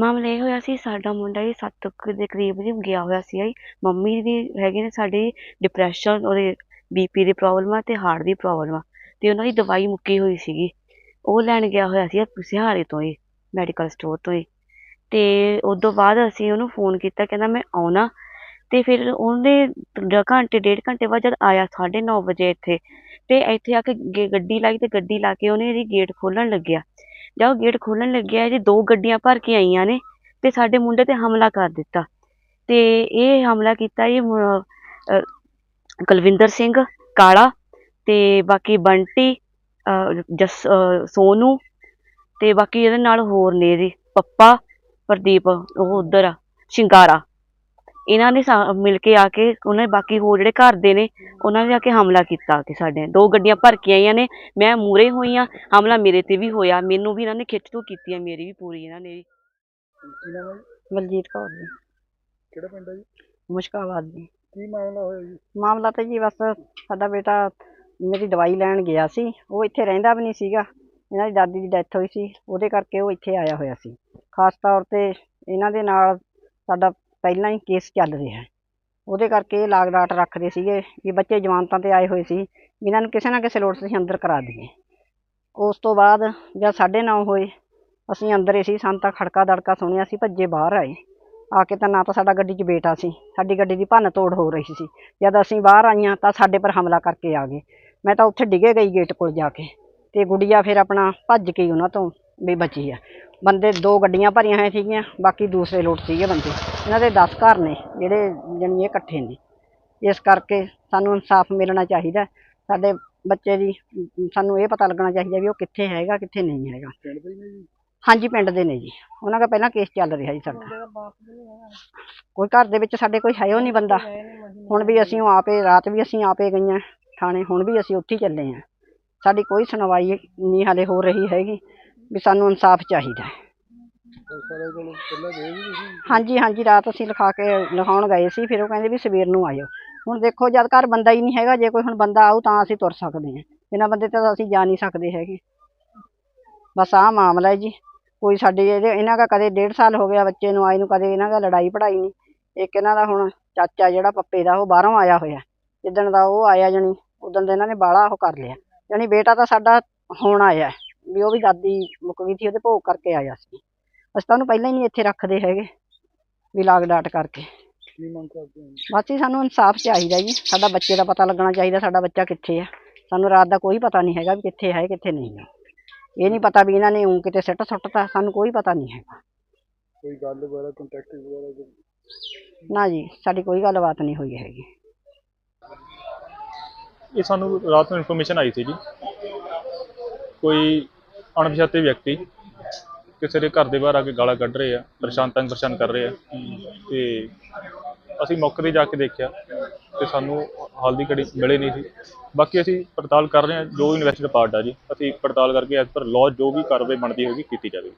ਮਾਮਲਾ ਇਹ ਹੋਇਆ ਸੀ, ਸਾਡਾ ਮੁੰਡਾ ਜੀ ਸੱਤ ਕੁ ਦੇ ਕਰੀਬ ਜੀ ਗਿਆ ਹੋਇਆ ਸੀ ਜੀ ਮੰਮੀ ਵੀ ਹੈਗੇ ਨੇ ਸਾਡੇ ਡਿਪਰੈਸ਼ਨ ਉਹਦੇ ਬੀਪੀ ਦੀ ਪ੍ਰੋਬਲਮ ਆ ਤੇ ਹਾਰਟ ਦੀ ਪ੍ਰੋਬਲਮ ਆ। ਤੇ ਉਹਨਾਂ ਦੀ ਦਵਾਈ ਮੁੱਕੀ ਹੋਈ ਸੀਗੀ। ਉਹ ਲੈਣ ਗਿਆ ਹੋਇਆ ਸੀ ਸਿਹਾਰੇ ਤੋਂ ਹੀ ਮੈਡੀਕਲ ਸਟੋਰ ਤੋਂ ਹੀ ਤੇ ਤੋਂ ਬਾਅਦ ਅਸੀਂ ਉਹਨੂੰ ਫੋਨ ਕੀਤਾ, ਕਹਿੰਦਾ ਮੈਂ ਆਉਣਾ। ਤੇ ਫਿਰ ਉਹਨੇ ਘੰਟੇ, ਡੇਢ ਘੰਟੇ ਬਾਅਦ ਜਦ ਆਇਆ 9:30 ਵਜੇ ਇੱਥੇ, ਤੇ ਇੱਥੇ ਆ ਕੇ ਗੇ- ਗੱਡੀ ਲਾਈ ਤੇ ਗੱਡੀ ਲਾ ਕੇ ਉਹਨੇ ਇਹਦੀ ਗੇਟ ਖੋਲਣ ਲੱਗਿਆ। ਜਦ ਉਹ ਗੇਟ ਖੋਲਣ ਲੱਗਿਆ ਜੀ ਦੋ ਗੱਡੀਆਂ ਭਰ ਕੇ ਆਈਆਂ ਨੇ ਤੇ ਸਾਡੇ ਮੁੰਡੇ ਤੇ ਹਮਲਾ ਕਰ ਦਿੱਤਾ। ਤੇ ਇਹ ਹਮਲਾ ਕੀਤਾ ਜੀ ਕੁਲਵਿੰਦਰ ਸਿੰਘ ਕਾਲਾ ਤੇ ਬਾਕੀ ਬੰਟੀ, ਅਹ, ਜਸ ਸੋਨੂ ਤੇ ਬਾਕੀ ਇਹਦੇ ਨਾਲ ਹੋਰ ਨੇ ਜੀ ਪੱਪਾ, ਪ੍ਰਦੀਪ, ਉਹ ਉਧਰ ਆ, ਸ਼ਿੰਗਾਰਾ। ਇਹਨਾਂ ਨੇ ਮਿਲ ਕੇ ਆ ਕੇ ਉਹਨਾਂ ਨੇ ਬਾਕੀ ਹੋਰ ਜਿਹੜੇ ਘਰ ਦੇ ਨੇ ਉਹਨਾਂ ਨੇ ਆ ਕੇ ਹਮਲਾ ਕੀਤਾ ਆ ਕੇ ਸਾਡੇ। ਦੋ ਗੱਡੀਆਂ ਭਰ ਕੇ ਆਈਆਂ ਨੇ ਮੈਂ ਮੂਰੇ ਹੋਈ ਆ ਹਮਲਾ ਮੇਰੇ ਤੇ ਵੀ ਹੋਇਆ ਮੈਨੂੰ ਵੀ ਇਹਨਾਂ ਨੇ ਖਿੱਚ ਤੂ ਕੀਤੀ ਆ ਮੇਰੀ ਵੀ ਪੂਰੀ ਇਹਨਾਂ ਨੇ? ਬਲਜੀਤ ਕੌਰ ਜੀ। ਕਿਹੜਾ ਪਿੰਡ ਹੈ ਜੀ? ਮੁਸ਼ਕਾਬਾਦ ਜੀ। ਕੀ ਮਾਮਲਾ ਹੋਇਆ ਜੀ? ਮਾਮਲਾ ਤਾਂ ਜੀ ਬਸ ਸਾਡਾ ਬੇਟਾ ਮੇਰੀ ਦਵਾਈ ਲੈਣ ਗਿਆ ਸੀ ਉਹ ਇੱਥੇ ਰਹਿੰਦਾ ਵੀ ਨਹੀਂ ਸੀਗਾ ਇਹਨਾਂ ਦੀ ਦਾਦੀ ਦੀ ਡੈਥ ਹੋਈ ਸੀ ਉਹਦੇ ਕਰਕੇ ਉਹ ਇੱਥੇ ਆਇਆ ਹੋਇਆ ਸੀ। ਖਾਸ ਤੌਰ ਤੇ ਇਹਨਾਂ ਦੇ ਨਾਲ ਸਾਡਾ ਪਹਿਲਾਂ ਹੀ ਕੇਸ ਚੱਲ ਰਿਹਾ ਉਹਦੇ ਕਰਕੇ ਇਹ ਲਾਗ ਡਾਟ ਰੱਖਦੇ ਸੀਗੇ ਵੀ ਬੱਚੇ ਜਮਾਨਤਾਂ ਤੇ ਆਏ ਹੋਏ ਸੀ ਵੀ ਇਹਨਾਂ ਨੂੰ ਕਿਸੇ ਨਾ ਕਿਸੇ ਲੋੜ ਤੇ ਅੰਦਰ ਕਰਾ ਦਈਏ। ਉਸ ਤੋਂ ਬਾਅਦ ਜਦ ਸਾਢੇ ਨੌ ਹੋਏ, ਅਸੀਂ ਅੰਦਰ ਹੀ ਸੀ, ਸਾਨੂੰ ਤਾਂ ਖੜਕਾ ਦੜਕਾ ਸੁਣਿਆ ਸੀ, ਭੱਜੇ ਬਾਹਰ ਆਏ। ਆ ਕੇ ਤਾਂ ਨਾ ਤਾਂ ਸਾਡਾ ਗੱਡੀ 'ਚ ਬੇਟਾ ਸੀ, ਸਾਡੀ ਗੱਡੀ ਦੀ ਭੰਨ ਤੋੜ ਹੋ ਰਹੀ ਸੀ। ਜਦ ਅਸੀਂ ਬਾਹਰ ਆਈਆਂ ਤਾਂ ਸਾਡੇ ਪਰ ਹਮਲਾ ਕਰਕੇ ਆ ਗਏ। ਮੈਂ ਤਾਂ ਉੱਥੇ ਡਿੱਗੇ ਗਈ ਗੇਟ ਕੋਲ ਜਾ ਕੇ ਤੇ ਗੁੜੀਆ ਫਿਰ ਆਪਣਾ ਭੱਜ ਕੇ ਉਹਨਾਂ ਤੋਂ ਵੀ ਬਚੀ ਆ। ਬੰਦੇ ਦੋ ਗੱਡੀਆਂ ਭਰੀਆਂ ਹੋਈਆਂ ਸੀਗੀਆਂ ਬਾਕੀ ਦੂਸਰੇ ਲੋਟ ਸੀਗੇ ਬੰਦੇ। ਇਹਨਾਂ ਦੇ 10 ਘਰ ਨੇ ਜਿਹੜੇ ਜਾਣੀ ਇਹ ਇਕੱਠੇ ਨੇ। ਇਸ ਕਰਕੇ ਸਾਨੂੰ ਇਨਸਾਫ ਮਿਲਣਾ ਚਾਹੀਦਾ। ਸਾਡੇ ਬੱਚੇ ਦੀ ਸਾਨੂੰ ਇਹ ਪਤਾ ਲੱਗਣਾ ਚਾਹੀਦਾ ਵੀ ਉਹ ਕਿੱਥੇ ਹੈਗਾ ਕਿੱਥੇ ਨਹੀਂ ਹੈਗਾ। ਹਾਂਜੀ ਪਿੰਡ ਦੇ ਨੇ ਜੀ। ਉਹਨਾਂ ਦਾ ਪਹਿਲਾਂ ਕੇਸ ਚੱਲ ਰਿਹਾ ਜੀ ਸਾਡਾ। ਕੋਈ ਘਰ ਦੇ ਵਿੱਚ ਸਾਡੇ ਕੋਈ ਹੈ ਉਹ ਨਹੀਂ ਬੰਦਾ। ਹੁਣ ਵੀ ਅਸੀਂ ਉਹ ਆਪੇ ਰਾਤ ਵੀ ਅਸੀਂ ਆਪੇ ਗਈਆਂ। ਥਾਣੇ ਹੁਣ ਵੀ ਅਸੀਂ ਉੱਥੇ ਹੀ ਚੱਲੇ ਹਾਂ। ਸਾਡੀ ਕੋਈ ਸੁਣਵਾਈ ਨਹੀਂ ਹਾਲੇ ਹੋ ਰਹੀ ਹੈਗੀ। ਵੀ ਸਾਨੂੰ ਇਨਸਾਫ ਚਾਹੀਦਾ ਹੈ। ਹਾਂਜੀ ਹਾਂਜੀ, ਰਾਤ ਅਸੀਂ ਲਿਖਾ ਕੇ ਲਿਖਾਉਣ ਗਏ ਸੀ, ਫਿਰ ਉਹ ਕਹਿੰਦੇ ਵੀ ਸਵੇਰ ਨੂੰ ਆਇਓ। ਹੁਣ ਦੇਖੋ, ਜਦ ਘਰ ਬੰਦਾ ਹੀ ਨਹੀਂ ਹੈਗਾ, ਜੇ ਕੋਈ ਹੁਣ ਬੰਦਾ ਆਊ ਤਾਂ ਅਸੀਂ ਤੁਰ ਸਕਦੇ ਹਾਂ। ਬਿਨਾਂ ਬੰਦੇ ਤੇ ਤਾਂ ਅਸੀਂ ਜਾ ਨਹੀਂ ਸਕਦੇ ਹੈਗੇ। ਬਸ ਆਹ ਮਾਮਲਾ ਹੈ ਜੀ। ਕੋਈ ਸਾਡੇ ਇਹਦੇ ਇਹਨਾਂ ਦਾ ਕਦੇ ਡੇਢ ਸਾਲ ਹੋ ਗਿਆ ਬੱਚੇ ਨੂੰ ਆਏ ਨੂੰ ਕਦੇ ਇਹਨਾਂ ਦਾ ਲੜਾਈ ਪੜਾਈ ਨਹੀਂ। ਇੱਕ ਇਹਨਾਂ ਦਾ ਹੁਣ ਚਾਚਾ ਜਿਹੜਾ ਪੱਪੇ ਦਾ, ਉਹ ਬਾਹਰੋਂ ਆਇਆ ਹੋਇਆ। ਜਿੱਦਣ ਦਾ ਉਹ ਆਇਆ ਜਣੀ, ਉਦੋਂ ਦਾ ਇਹਨਾਂ ਨੇ ਬਾਹਲਾ ਉਹ ਕਰ ਲਿਆ। ਜਾਣੀ ਬੇਟਾ ਤਾਂ ਸਾਡਾ ਹੁਣ ਆਇਆ। ਵੀ ਉਹ ਵੀ ਦਾਦੀ ਮੁੱਕ ਗਈ ਸੀ ਉਹਦੇ ਭੋਗ ਕਰਕੇ ਆਇਆ ਸੀ। ਅਸੀਂ ਤਾਂ ਉਹਨੂੰ ਪਹਿਲਾਂ ਹੀ ਨਹੀਂ ਇੱਥੇ ਰੱਖਦੇ ਹੈਗੇ ਵੀ ਲਾਗ ਡਾਟ ਕਰਕੇ। ਕੀ ਮੰਗ ਕਰਦੇ ਹੋ? ਬਸ ਜੀ ਸਾਨੂੰ ਇਨਸਾਫ ਚਾਹੀਦਾ ਜੀ। ਸਾਡਾ ਬੱਚੇ ਦਾ ਪਤਾ ਲੱਗਣਾ ਚਾਹੀਦਾ ਸਾਡਾ ਬੱਚਾ ਕਿੱਥੇ ਆ। ਸਾਨੂੰ ਰਾਤ ਦਾ ਕੋਈ ਪਤਾ ਨਹੀਂ ਹੈਗਾ ਵੀ ਕਿੱਥੇ ਹੈ ਕਿੱਥੇ ਨਹੀਂ ਹੈ। ਇਹ ਨਹੀਂ ਪਤਾ ਵੀ ਇਹਨਾਂ ਨੇ ਉਂ ਕਿਤੇ ਸਿੱਟ ਸੁੱਟਤਾ ਸਾਨੂੰ ਕੋਈ ਪਤਾ ਨਹੀਂ ਹੈਗਾ। ਕੋਈ ਗੱਲ ਵਗੈਰਾ ਕੰਟੈਕਟ ਵਗੈਰਾ ਕੋਈ- ਨਾ ਜੀ ਸਾਡੀ ਕੋਈ ਗੱਲਬਾਤ ਨਹੀਂ ਹੋਈ ਹੈਗੀ। ਇਹ ਸਾਨੂੰ ਰਾਤ ਨੂੰ ਇਨਫੋਰਮੇਸ਼ਨ ਆਈ ਸੀ ਜੀ। ਕੋਈ ਅਣਪਛਾਤੇ ਵਿਅਕਤੀ ਕਿਸੇ ਦੇ ਘਰ ਦੇ ਬਾਹਰ ਆ ਕੇ ਗਾਲਾਂ ਕੱਢ ਰਹੇ ਆ, ਪਰੇਸ਼ਾਨ ਤੰਗ ਪਰੇਸ਼ਾਨ ਕਰ ਰਹੇ ਆ। ਤੇ ਅਸੀਂ ਮੌਕੇ ਤੇ ਜਾ ਕੇ ਦੇਖਿਆ ਤੇ ਸਾਨੂੰ ਹਾਲ ਦੀ ਘੜੀ ਮਿਲੇ ਨਹੀਂ ਸੀ। ਬਾਕੀ ਅਸੀਂ ਪੜਤਾਲ ਕਰ ਰਹੇ ਹਾਂ, ਜੋ ਇਨਵੈਸਟੀਗੇਟ ਪਾਰਟ ਆ ਜੀ, ਅਸੀਂ ਪੜਤਾਲ ਕਰਕੇ ਐਸ ਪਰ ਲਾਅ ਜੋ ਵੀ ਕਾਰਵਾਈ ਬਣਦੀ ਹੋਏਗੀ ਕੀਤੀ ਜਾਵੇਗੀ।